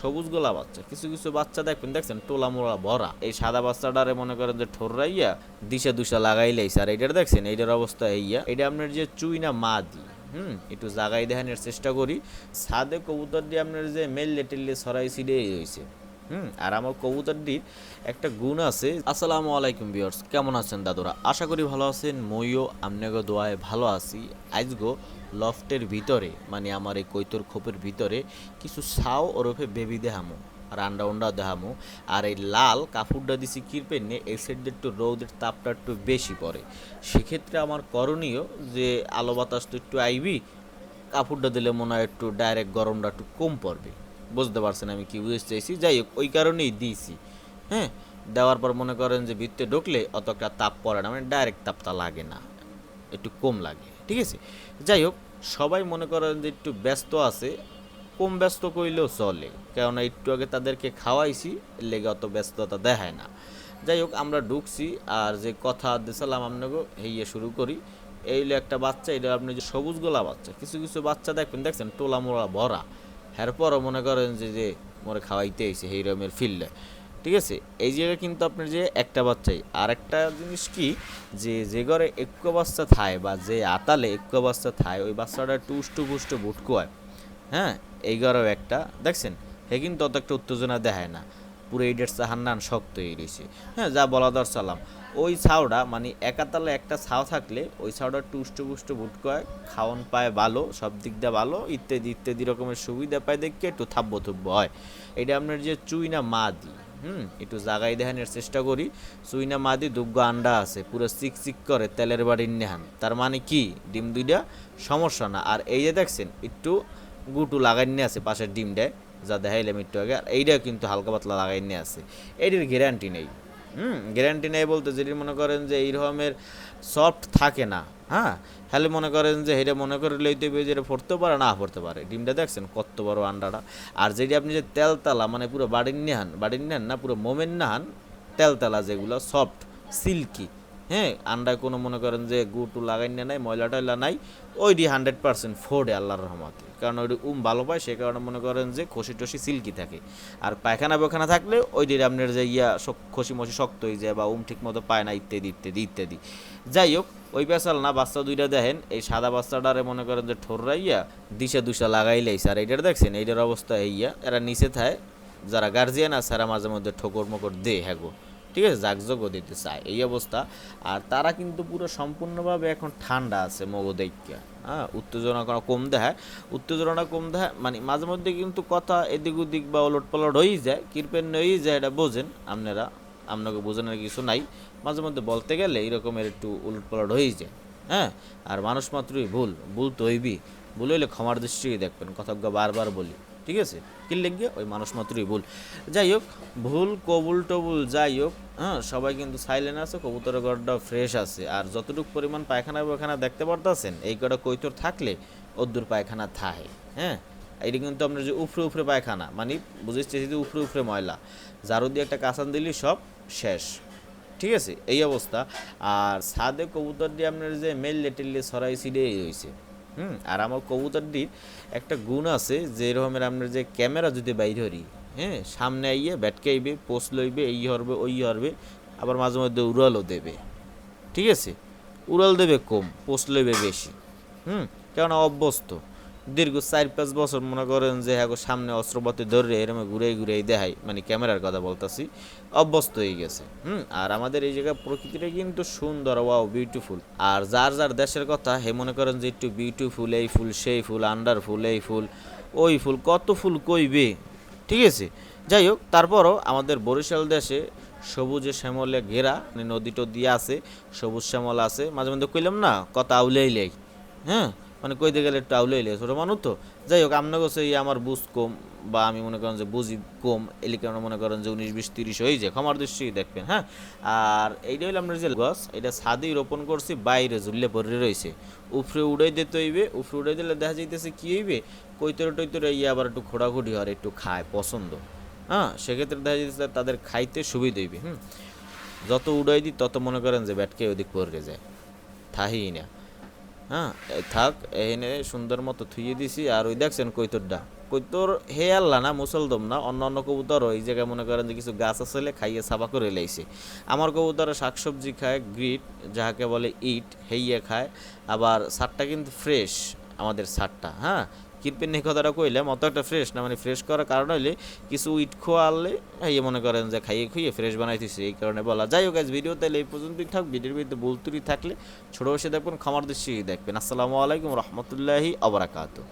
সবুজ গোলা বাচ্চা কিছু কিছু বাচ্চা দেখবেন, দেখছেন, টোলা মোলা ভরা। এই সাদা বাচ্চাটারে মনে করেন যে ঠোররাইয়া দিশা দুশা লাগাই লাইছে। আর এইটার দেখছেন, এইটার অবস্থা এইয়া। এটা আপনার যে চুই না মা দি হুম? একটু জাগাই দেখানোর চেষ্টা করি। সাদে কবুতর দিয়ে আপনার যে মেললে টেললে সরাই সিডে হয়েছে হুম, আর আমার কবুতরটির একটা গুণ আছে। আসসালামু আলাইকুম বিয়ার্স কেমন আছেন দাদুরা? আশা করি ভালো আছেন, মইও আমনেগো দোয়ায় ভালো আছি। আজগো লফটের ভিতরে মানে আমার এই কৈতর খোপের ভিতরে কিছু সাও ওরফে বেবি দেহামো, রান্ডা উন্ডা দেহামো, আর এই লাল কাপড়টা দিছি কিরপেন নিয়ে এই সাইড একটু রৌদের তাপটা একটু বেশি পড়ে। সেক্ষেত্রে আমার করণীয় যে আলো বাতাস তো একটু আইবি, কাপড়টা দিলে মনে হয় একটু ডাইরেক্ট গরমটা একটু কম পড়বে। বুঝতে পারছেন আমি কি বুঝতে চাইছি? যাই হোক, ওই কারণেই দিয়েছি হ্যাঁ? দেওয়ার পর মনে করেন যে ভিত্তে ঢুকলে অত একটা তাপ পড়ে না মানে ডাইরেক্ট তাপটা লাগে না, একটু কম লাগে, ঠিক আছে? যাই হোক, সবাই মনে করেন যে একটু ব্যস্ত আছে, কম ব্যস্ত করলেও চলে, কেননা একটু আগে তাদেরকে খাওয়াইছি লেগে অত ব্যস্ততা দেখায় না। যাই হোক, আমরা ঢুকছি, আর যে কথা দিয়েছিলাম আপনাকে, হেইয়ে শুরু করি। এই হলো একটা বাচ্চা, এটা আপনি যে সবুজ গোলা বাচ্চা, কিছু কিছু বাচ্চা দেখবেন, দেখছেন, টোলা মোলা ভরা। এরপরও মনে করেন যে যে মোরে খাওয়াইতে এসে এই রকমের ফিল্ডে ঠিক আছে? এই জায়গায় কিন্তু আপনার যে একটা বাচ্চাই আর একটা জিনিস কি যে যে ঘরে এক্য বাচ্চা থায় বা যে আতালে এক্য বাচ্চা থায়, ওই বাচ্চাটা টুষ্টু পুষ্টু বুটকুয়ায় হ্যাঁ? এই ঘরেও একটা। দেখছেন? হে কিন্তু অত একটা উত্তেজনা দেখায় না। পুরো এই ডেটসা হান্নান শক্ত হয়ে রয়েছে। হ্যাঁ যা বলা দরসালাম ওই ছাউটা মানে একাতালে একটা ছাও থাকলে ওই ছাউটা একটু উষ্টু পুষ্টু বুটকয় খাওয়ান পায় ভালো, সব দিক দিয়ে ভালো, ইত্যাদি ইত্যাদি রকমের সুবিধা পায় দেখে একটু থাব্য থুব্য হয়। এটা আপনার যে চুই না মাদি, হুম, একটু জাগাই দেখানোর চেষ্টা করি। চুইনা মাদি দুগ্গ আন্ডা আছে, পুরো চিক চিক করে, তেলের বাড়ির নেহান। তার মানে কি? ডিম দুইটা সমস্যা না। আর এই যে দেখছেন, একটু গুটু লাগাইনি আছে, পাশের ডিমটায় যা দেখাইলাম একটু আগে, আর এইটা কিন্তু হালকা পাতলা লাগাই নিয়ে আছে। এইটির গ্যারান্টি নেই। হুম গ্যারান্টি নেই বলতে যেটি মনে করেন যে এই রকমের সফট থাকে না হ্যাঁ? হ্যালে মনে করেন যে এটা মনে করে লইতে হবে যে এটা পারে, না পড়তে পারে। ডিমটা দেখছেন কত বড় আন্ডাটা। আর যেটি আপনি যে তেলতালা মানে পুরো বাড়ির নেহান বাড়ির নেহান না, পুরো মোমেন নাহান, তেলতালা যেগুলো সফট সিল্কি হ্যাঁ আন্ডায় কোনো মনে করেন যে গু টু লাগাই না নাই, ময়লা টয়লা নাই ওইটি হান্ড্রেড পার্সেন্ট ফোর্ডে আল্লাহর রহমতে। কারণ ওইটি উম ভালো পায়, সে কারণে মনে করেন যে খসি টসি সিল্কি থাকে। আর পায়খানা পায়খানা থাকলে ওইটির আপনার যে ইয়া খসি মসি শক্ত হয়ে যায় বা উম ঠিক মতো পায় না, ইত্যাদি ইত্যাদি ইত্যাদি। যাই হোক, ওই পেশাল না, বাচ্চা দুইটা দেখেন, এই সাদা বাচ্চাটারে মনে করেন যে ঠোররাইয়া দিশা দুশা লাগাই লাইছে। আর এইটার দেখছেন, এইটার অবস্থা এইয়া এরা নিচে থায়, যারা গার্জিয়ান আছে, এরা মাঝে মধ্যে ঠোকর মকর দে হ্যাগো ঠিক আছে জাগজগও দিতে চায়, এই অবস্থা। আর তারা কিন্তু পুরো সম্পূর্ণভাবে এখন ঠান্ডা আছে মগদাইকা হ্যাঁ উত্তেজনা কোনো কম দেখায়। উত্তেজনাটা কম দেখায় মানে মাঝে মধ্যে কিন্তু কথা এদিক ওদিক বা ওলট পালট হয়েই যায়, কৃপেন হয়েই যায়, এটা বোঝেন আপনারা, আপনাকে বোঝানোর কিছু নাই। মাঝে মধ্যে বলতে গেলে এরকমের একটু উলট পালট হয়েই যায় হ্যাঁ। আর মানুষ মাত্রই ভুল ভুল তো হইবি ভুল হইলে ক্ষমার দৃষ্টিই দেখবেন কথাজ্ঞ বারবার বলি। ঠিক আছে? কি লিখবে? ওই মানুষ মাত্রই ভুল। যাই হোক, ভুল, কবুল টবুল যাই হোক হ্যাঁ সবাই কিন্তু সাইলেন্ট আছে, কবুতরের গড়টা ফ্রেশ আছে। আর যতটুকু পরিমাণ পায়খানা পায়খানা দেখতে পারতেছেন, এই কটা কৈতর থাকলে অদ্দুর পায়খানা থাহে হ্যাঁ? এটা কিন্তু আপনার যে উফরে উফরে পায়খানা মানে বুঝিস যে উফরে উফরে ময়লা। ঝাড়ু দিয়ে একটা কাঁচান দিলি সব শেষ, ঠিক আছে? এই অবস্থা। আর সাদে কবুতর দিয়ে আপনার যে মেল লেটেলে সরাই সিডে রয়েছে। হুম, আর আমার কবুতরটির একটা গুণ আছে যে রকমের আমরা যে ক্যামেরা যদি বাইর হরি হ্যাঁ সামনে আইয়ে ব্যাটকে আইবে পোস্ট লইবে, এই হরবে, ওই হরবে, আবার মাঝে মধ্যে উড়ালও দেবে। ঠিক আছে? উড়াল দেবে কম, পোস্ট লইবে বেশি। হুম, কেননা অভ্যস্ত। দীর্ঘ চার পাঁচ বছর মনে করেন যে হ্যাঁ সামনে অস্ত্রপাতি ধরে এরম ঘুরে ঘুরে দেখাই। মানে ক্যামেরার কথা বলতাছি। অভ্যস্ত হয়ে গেছে। হুম? আর আমাদের এই জায়গায় প্রকৃতিটা কিন্তু সুন্দর, ওয়াও বিউটিফুল আর যার যার দেশের কথা, হে মনে করেন যে, একটু বিউটিফুল এই ফুল, সেই ফুল আন্ডার ফুল এই ফুল, ওই ফুল, কত ফুল কইবে? ঠিক আছে? যাই হোক, তারপরও আমাদের বরিশাল দেশে সবুজে শ্যামলে ঘেরা মানে নদী টদি আছে, সবুজ শ্যামল আছে। মাঝে মধ্যে কইলাম না, কথা আউলেই আউলেইলেই হ্যাঁ? মানে কইতে গেলে একটু আউলেইলে ছোটো মানুষ তো। যাই হোক আপনার কাছে এই আমার বুঝ কম বা আমি মনে করেন যে বুঝি কম, এলি কারণে মনে করেন যে উনিশ বিশ তিরিশ হয়ে যায়, ক্ষমার দৃষ্টি দেখবেন হ্যাঁ? আর এইটা হইল আপনার যে গছ, এটা ছাদেই রোপণ করছি, বাইরে ঝুললে পরে রয়েছে উফরে উড়াই দিতে হইবে, উফরে উড়াই দিলে দেখা যাইতেছে কি হইবে? কৈতরে টৈতরে ইয়ে আবার একটু খোড়াখুড়ি হয় একটু খায় পছন্দ হ্যাঁ? সেক্ষেত্রে দেখা যাইতেছে তাদের খাইতে সুবিধা হইবে, হুম? যত উড়াই দিই, তত মনে করেন যে ব্যাটকে ওদিক পরে যায়। থাহি না হ্যাঁ থাক এনে সুন্দর মতো থুইয়ে দিছি, আর ওই দেখছেন কৈতরটা। ডা তোর হে আল্লাহ না, মুসলদম না, অন্য অন্য কবুতর এই জায়গায় মনে করেন যে কিছু গাছ আসলে খাইয়ে সাবা করে লাইছে। আমার কবুতরে শাকসবজি খায়, গ্রিট, যাহাকে বলে ইট, হেইয়ে খায়, আবার সারটা কিন্তু ফ্রেশ, আমাদের সারটা হ্যাঁ? কিরপেন এই কথাটা কইলাম অত একটা ফ্রেশ না মানে ফ্রেশ করার কারণ হইলে কিছু উইট খোয়ালে এই মনে করেন যে খাইয়ে খুইয়ে ফ্রেশ বানাইতেছে, এই কারণে বলা। যাই হোক ভিডিও তাহলে এই পর্যন্তই থাক। ভিডিওর ভিতরে বলতুরি থাকলে ছোট বসে দেখবেন খামার দৃশ্যই দেখবেন। আসসালামু আলাইকুম রহমতুল্লাহি আবরাকাতু